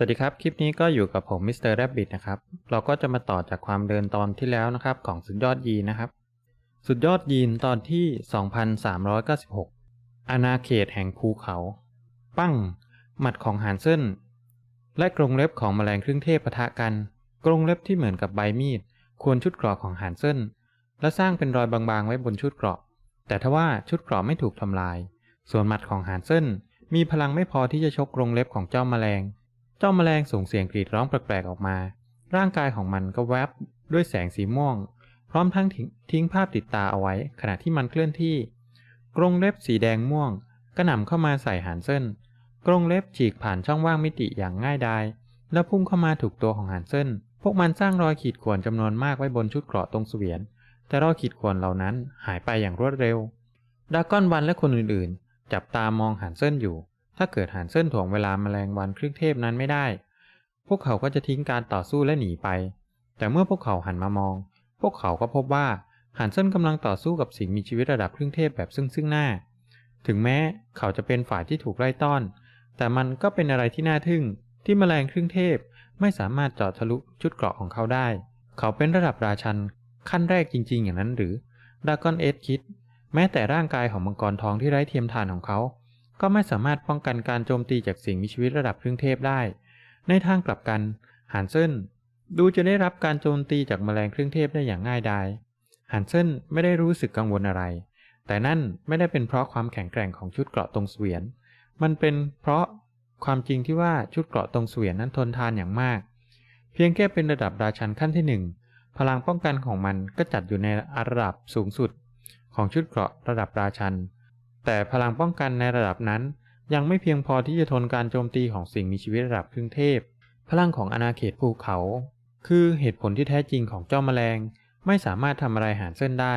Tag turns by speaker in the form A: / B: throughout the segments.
A: สวัสดีครับ คลิปนี้ก็อยู่กับผมมิสเตอร์แรบบิทนะครับ เราก็จะมาต่อจากความเดินตอนที่แล้วนะครับ ของสุดยอดยีนนะครับ สุดยอดยีนตอนที่ 2396 อาณาเขตแห่งภูเขา ปั้ง หมัดของหานเส้น และกรงเล็บของแมลงครึ่งเทพปะทะกัน กรงเล็บที่เหมือนกับใบมีด ควรชุดเกราะของหานเส้น และสร้างเป็นรอยบางๆ ไว้บนชุดเกราะแต่ทว่าชุดเกราะไม่ถูกทำลาย ส่วนหมัดของหานเส้น มีพลังไม่พอที่จะชกกรงเล็บของเจ้าแมลง เจ้าแมลงส่งเสียงกรีดร้องแปลกๆออกมา ร่างกายของมันก็แวบด้วยแสงสีม่วง พร้อมทั้งทิ้งภาพติดตาเอาไว้ขณะที่มันเคลื่อนที่ กรงเล็บสีแดงม่วงกระหน่ำเข้ามาใส่หานเส้น กรงเล็บฉีกผ่านช่องว่างมิติอย่างง่ายดาย แล้วพุ่งเข้ามาถูกตัวของหานเส้น พวกมันสร้างรอยขีดข่วนจำนวนมากไว้บนชุดเกราะตรงเสวียน แต่รอยขีดข่วนเหล่านั้นหายไปอย่างรวดเร็วดากอนวันและคนอื่นๆ จับตามองหานเส้นอยู่ ถ้าเกิดหานเส้นถ่วงเวลาแมลงวันครึ่งเทพนั้นไม่ได้ พวกเขาก็จะทิ้งการต่อสู้และหนีไป แต่เมื่อพวกเขาหันมามอง พวกเขาก็พบว่าหานเส้นกำลังต่อสู้กับสิ่งมีชีวิตระดับครึ่งเทพแบบซึ่งซึ่งหน้า ถึงแม้เขาจะเป็นฝ่ายที่ถูกไล่ต้อน แต่มันก็เป็นอะไรที่น่าทึ่งที่แมลงครึ่งเทพไม่สามารถเจาะทะลุชุดเกราะของเขาได้ เขาเป็นระดับราชันขั้นแรกจริง ๆ อย่างนั้นหรือดากอนเอสคิด แม้แต่ร่างกายของมังกรทองที่ไร้เทียมทานของเขา ก็ไม่สามารถป้องกันการโจมตีจากสิ่งมีชีวิตระดับครึ่งเทพได้ ในทางกลับกันฮันเซนดูจะได้รับการโจมตีจากแมลงครึ่งเทพได้อย่างง่ายดายฮันเซนไม่ได้รู้สึกกังวลอะไร แต่นั่นไม่ได้เป็นเพราะความแข็งแกร่งของชุดเกราะตรงเสวียน มันเป็นเพราะความจริงที่ว่าชุดเกราะตรงเสวียนนั้นทนทานอย่างมาก เพียงแค่เป็นระดับราชันขั้นที่หนึ่งพลังป้องกันของมันก็จัดอยู่ในระดับสูงสุด ของชุดเกราะระดับราชัน แต่พลังป้องกันในระดับนั้น ยังไม่เพียงพอที่จะทนการโจมตีของสิ่งมีชีวิตระดับครึ่งเทพ พลังของอาณาเขตภูเขา คือเหตุผลที่แท้จริงของเจ้าแมลง ไม่สามารถทำอะไรหารเส้นได้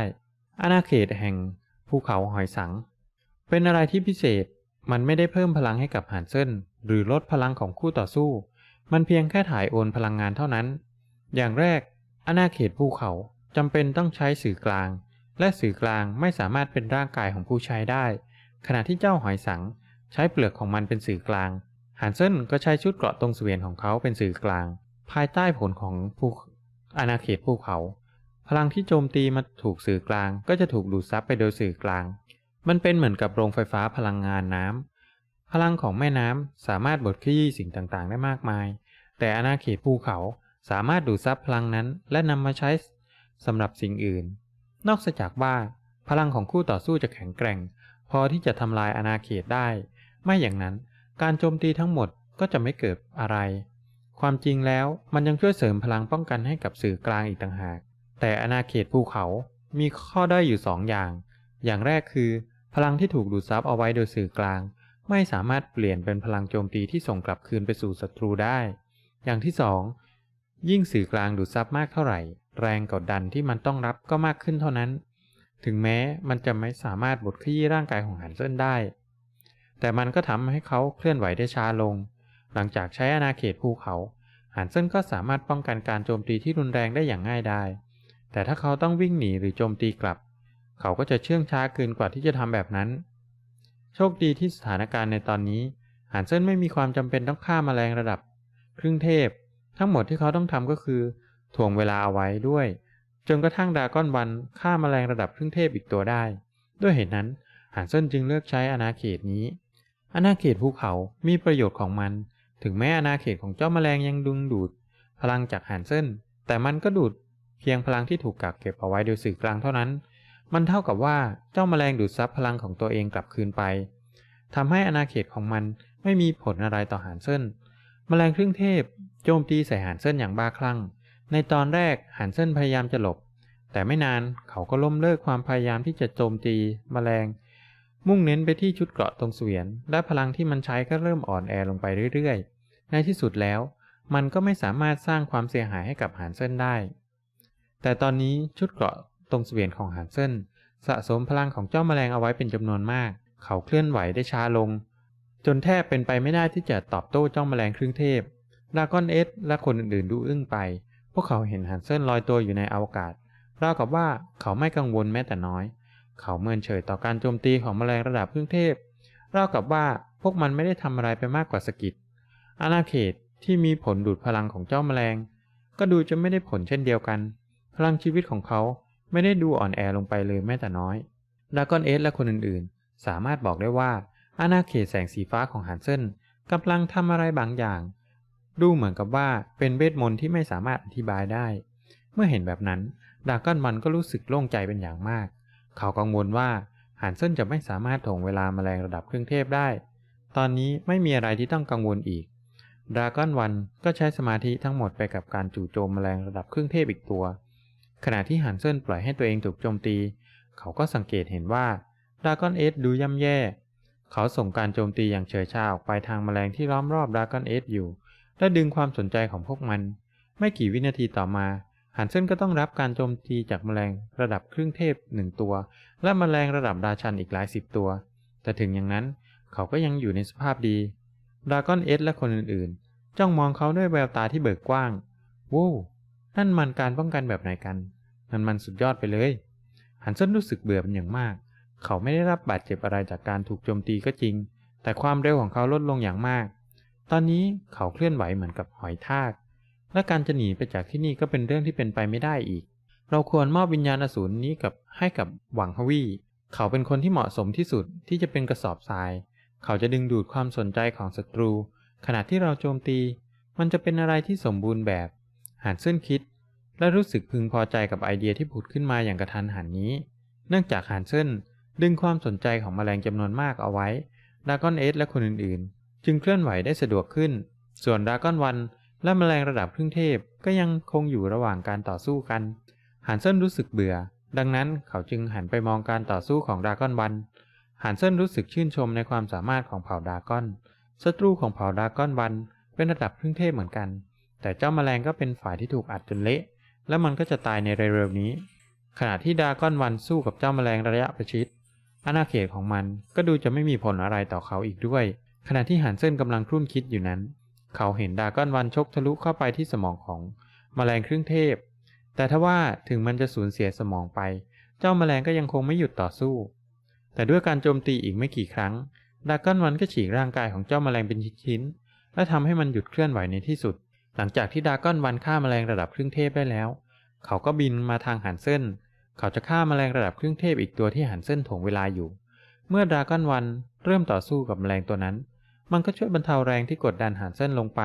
A: อาณาเขตแห่งภูเขาหอยสัง เป็นอะไรที่พิเศษ มันไม่ได้เพิ่มพลังให้กับหานเส้น หรือลดพลังของคู่ต่อสู้ มันเพียงแค่ถ่ายโอนพลังงานเท่านั้น อย่างแรกอาณาเขตภูเขาจำเป็นต้องใช้สื่อกลาง และสื่อกลางไม่สามารถเป็นร่างกายของผู้ใช้ได้ ขณะที่เจ้าหอยสัง ใช้เปลือกของมันเป็นสื่อกลางฮันเซนก็ใช้ชุดเกราะตรงเสวียนของเขาเป็นสื่อกลาง ภายใต้ผลของภูอาณาเขตภูเขา พลังที่โจมตีมาถูกสื่อกลาง ก็จะถูกดูดซับไปโดยสื่อกลาง มันเป็นเหมือนกับโรงไฟฟ้าพลังงานน้ำพลังของแม่น้ำสามารถบดขยี้สิ่งต่างๆ ได้มากมาย แต่อาณาเขตภูเขาสามารถดูดซับพลังนั้น และนำมาใช้สำหรับสิ่งอื่น นอกจากว่า พลังของคู่ต่อสู้จะแข็งแกร่ง พอที่จะทำลายอาณาเขตได้ ไม่อย่างนั้น การโจมตีทั้งหมดก็จะไม่เกิดอะไร ความจริงแล้วมันยังช่วยเสริมพลังป้องกันให้กับสื่อกลางอีกต่างหาก แต่อาณาเขตภูเขามีข้อได้อยอยู่สองอย่าง อย่างแรกคือ พลังที่ถูกดูดซับเอาไว้โดยสื่อกลาง ไม่สามารถเปลี่ยนเป็นพลังโจมตีที่ส่งกลับคืนไปสู่ศัตรูได้ อย่างที่สองยิ่งสื่อกลางดูดซับมากเท่าไหร่ แรงกดดันที่มันต้องรับก็มากขึ้นเท่านั้น ถึงแม้มันจะไม่สามารถบดขยี้ร่างกายของหันเส้นได้ แต่มันก็ทำให้เขาเคลื่อนไหวได้ช้าลง หลังจากใช้อาณาเขตภูเขาหันเส้นก็สามารถป้องกันการโจมตีที่รุนแรงได้อย่างง่ายดายแต่ถ้าเขาต้องวิ่งหนีหรือโจมตีกลับ เขาก็จะเชื่องช้าเกินกว่าที่จะทำแบบนั้น โชคดีที่สถานการณ์ในตอนนี้หันเส้นไม่มีความจำเป็นต้องฆ่ามาแมลงระดับ ครึ่งเทพ ทั้งหมดที่เขาต้องทำก็คือ ถ่วงเวลาเอาไว้ด้วย จนกระทั่งดาก้อนวันฆ่ามาแมลงระดับครึ่งเทพอีกตัวได้ ด้วยเหตุนั้นหันเส้นจึงเลือกใช้อาณาเขตนี้ อาณาเขตภูเขามีประโยชน์ของมัน ถึงแม้อาณาเขตของเจ้าแมลงยังดึงดูด พลังจากหันเส้นแต่มันก็ดูดเพียงพลังที่ถูกกักเก็บเอาไว้โดยสื่อกลางเท่านั้น มันเท่ากับว่าเจ้าแมลงดูดซับพลังของตัวเองกลับคืนไปทำให้อาณาเขตของมันไม่มีผลอะไรต่อหันเส้นแมลงครึ่งเทพ โจมตีใส่หันเส้นอย่างบ้าคลั่ง ในตอนแรกหันเส้นพยายามจะหลบ แต่ไม่นานเขาก็ล้มเลิกความพยายามที่จะโจมตีแมลง มุ่งเน้นไปที่ชุดเกราะตรงเสวียน และพลังที่มันใช้ก็เริ่มอ่อนแอลงไปเรื่อยๆ ในที่สุดแล้ว มันก็ไม่สามารถสร้างความเสียหายให้กับหานเส้นได้ แต่ตอนนี้ชุดเกราะตรงเสวียนของหานเส้น สะสมพลังของเจ้าแมลงเอาไว้เป็นจำนวนมาก เขาเคลื่อนไหวได้ช้าลง จนแทบเป็นไปไม่ได้ที่จะตอบโต้เจ้าแมลงครึ่งเทพดากอนเอสและคนอื่นๆดูอึ้งไป พวกเขาเห็นฮันเซนลอยตัวอยู่ในอวกาศราวกับว่าเขาไม่กังวลแม้แต่น้อย เขาเมินเฉยต่อการโจมตีของแมลงระดับครึ่งเทพราวกับว่าพวกมันไม่ได้ทำอะไรไปมากกว่าสกิดอาณาเขตที่มีผลดูดพลังของเจ้าแมลง ก็ดูจะไม่ได้ผลเช่นเดียวกัน พลังชีวิตของเขาไม่ได้ดูอ่อนแอลงไปเลยแม้แต่น้อยดากอนเอสและคนอื่นๆ สามารถบอกได้ว่าอาณาเขตแสงสีฟ้าของฮันเซนกำลังทำอะไรบางอย่าง ดูเหมือนกับว่าเป็นเวทมนต์ที่ไม่สามารถอธิบายได้ เมื่อเห็นแบบนั้นดากอนมันก็รู้สึกโล่งใจเป็นอย่างมาก เขากังวลว่าฮันเซินจะไม่สามารถถ่วงเวลาแมลงระดับเครื่องเทพได้ ตอนนี้ไม่มีอะไรที่ต้องกังวลอีกดราก้อนวันก็ใช้สมาธิทั้งหมดไปกับการจู่โจมแมลงระดับเครื่องเทพอีกตัว ขณะที่ฮันเซินปล่อยให้ตัวเองถูกโจมตี เขาก็สังเกตเห็นว่าดราก้อนเอสดูย่ำแย่ เขาส่งการโจมตีอย่างเฉยชาออกไปทางแมลงที่ล้อมรอบดราก้อนเอสอยู่ และดึงความสนใจของพวกมัน ไม่กี่วินาทีต่อมาฮันเซนก็ต้องรับการโจมตีจากแมลงระดับเครื่องเทพหนึ่งตัว และแมลงระดับราชันอีกหลายสิบตัว แต่ถึงอย่างนั้นเขาก็ยังอยู่ในสภาพดีดราก้อนเอสและคนอื่นๆ จ้องมองเขาด้วยแววตาที่เบิกกว้างว้าวนั่นมันการป้องกันแบบไหนกัน นั่นมันสุดยอดไปเลยฮันเซนรู้สึกเบื่อเป็นอย่างมาก เขาไม่ได้รับบาดเจ็บอะไรจากการถูกโจมตีก็จริง แต่ความเร็วของเขาลดลงอย่างมาก ตอนนี้เขาเคลื่อนไหวเหมือนกับหอยทาก และการจะหนีไปจากที่นี่ก็เป็นเรื่องที่เป็นไปไม่ได้อีก เราควรมอบวิญญาณอสูรนี้กับให้กับหวังฮวีเขาเป็นคนที่เหมาะสมที่สุดที่จะเป็นกระสอบทราย เขาจะดึงดูดความสนใจของศัตรู ขณะที่เราโจมตี มันจะเป็นอะไรที่สมบูรณ์แบบหันเส้นคิด และรู้สึกพึงพอใจกับไอเดียที่ผุดขึ้นมาอย่างกระทันหันนี้ เนื่องจากหันเส้นดึงความสนใจของแมลงจำนวนมากเอาไว้ดากอนเอสและคนอื่นๆ จึงเคลื่อนไหวได้สะดวกขึ้น ส่วนดากอนวันและแมลงระดับครึ่งเทพก็ยังคงอยู่ระหว่างการต่อสู้กันหันเส้นรู้สึกเบื่อ ดังนั้นเขาจึงหันไปมองการต่อสู้ของดากอนวันหันเส้นรู้สึกชื่นชมในความสามารถของเผ่าดากอนศัตรูของเผ่าดากอนวันเป็นระดับครึ่งเทพเหมือนกัน แต่เจ้าแมลงก็เป็นฝ่ายที่ถูกอัดจนเละและมันก็จะตายในเร็วๆนี้ ขณะที่ดากอนวันสู้กับเจ้าแมลงระยะประชิดอาณาเขตของมันก็ดูจะไม่มีผลอะไรต่อเขาอีกด้วย ขณะที่หันเส้นกำลังครุ่นคิดอยู่นั้น เขาเห็นดากอนวันชกทะลุเข้าไปที่สมองของแมลงครึ่งเทพ แต่ถ้าว่าถึงมันจะสูญเสียสมองไป เจ้าแมลงก็ยังคงไม่หยุดต่อสู้ แต่ด้วยการโจมตีอีกไม่กี่ครั้ง ดากอนวันก็ฉีกร่างกายของเจ้าแมลงเป็นชิ้นๆ และทำให้มันหยุดเคลื่อนไหวในที่สุด หลังจากที่ดากอนวันฆ่าแมลงระดับครึ่งเทพได้แล้ว เขาก็บินมาทางหันเส้น เขาจะฆ่าแมลงระดับครึ่งเทพอีกตัวที่หันเส้นถ่วงเวลาอยู่ เมื่อดาก้อนวันเริ่มต่อสู้กับแมลงตัวนั้น มันก็ช่วยบรรเทาแรงที่กดดันหันเส้นลงไป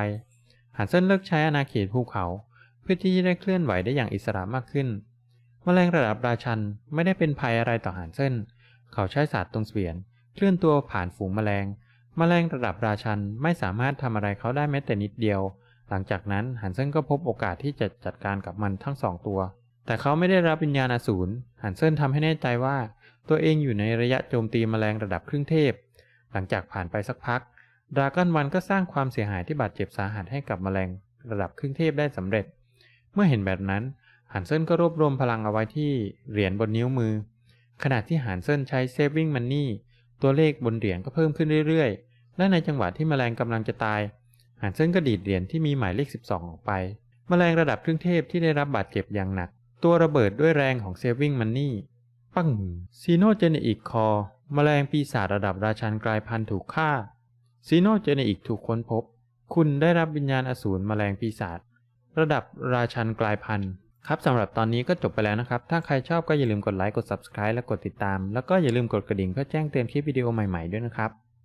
A: หันเส้นเลิกใช้อาณาเขตภูเขา เพื่อที่จะได้เคลื่อนไหวได้อย่างอิสระมากขึ้นแมลงระดับราชันไม่ได้เป็นภัยอะไรต่อหันเส้น เขาใช้ศาสตร์ตรงเสวียน เคลื่อนตัวผ่านฝูงแมลงแมลงระดับราชันไม่สามารถทำอะไรเขาได้แม้แต่นิดเดียว หลังจากนั้นหันเส้นก็พบโอกาสที่จะจัดการกับมันทั้งสองตัว แต่เขาไม่ได้รับวิญญาณอสูรหันเส้นทำให้แน่ใจว่า ตัวเองอยู่ในระยะโจมตีแมลงระดับครึ่งเทพ หลังจากผ่านไปสักพัก ดราก้อนวันก็สร้างความเสียหายที่บาดเจ็บสาหัสให้กับแมลงระดับครึ่งเทพได้สำเร็จ เมื่อเห็นแบบนั้นหันเซินก็รวบรวมพลังเอาไว้ที่เหรียญบนนิ้วมือ ขณะที่หันเซินใช้ saving money ตัวเลขบนเหรียญก็เพิ่มขึ้นเรื่อยๆ และในจังหวะที่แมลงกำลังจะตายหันเซินก็ดีดเหรียญที่มีหมายเลข 12 ออกไป แมลงระดับครึ่งเทพที่ได้รับบาดเจ็บอย่างหนัก ตัวระเบิดด้วยแรงของ saving money ปังซีโนเจเนอิกคอ แมลงปีศาจระดับราชันกลายพันธุ์ถูกฆ่า ซีโนเจเนอิกถูกค้นพบ คุณได้รับวิญญาณอสูรแมลงปีศาจระดับราชันกลายพันธุ์ครับสำหรับตอนนี้ก็จบไปแล้วนะครับ ถ้าใครชอบก็อย่าลืมกดไลค์ กด subscribe และกดติดตาม แล้วก็อย่าลืมกดกระดิ่งเพื่อแจ้งเตือนคลิปวิดีโอใหม่ๆด้วยนะครับ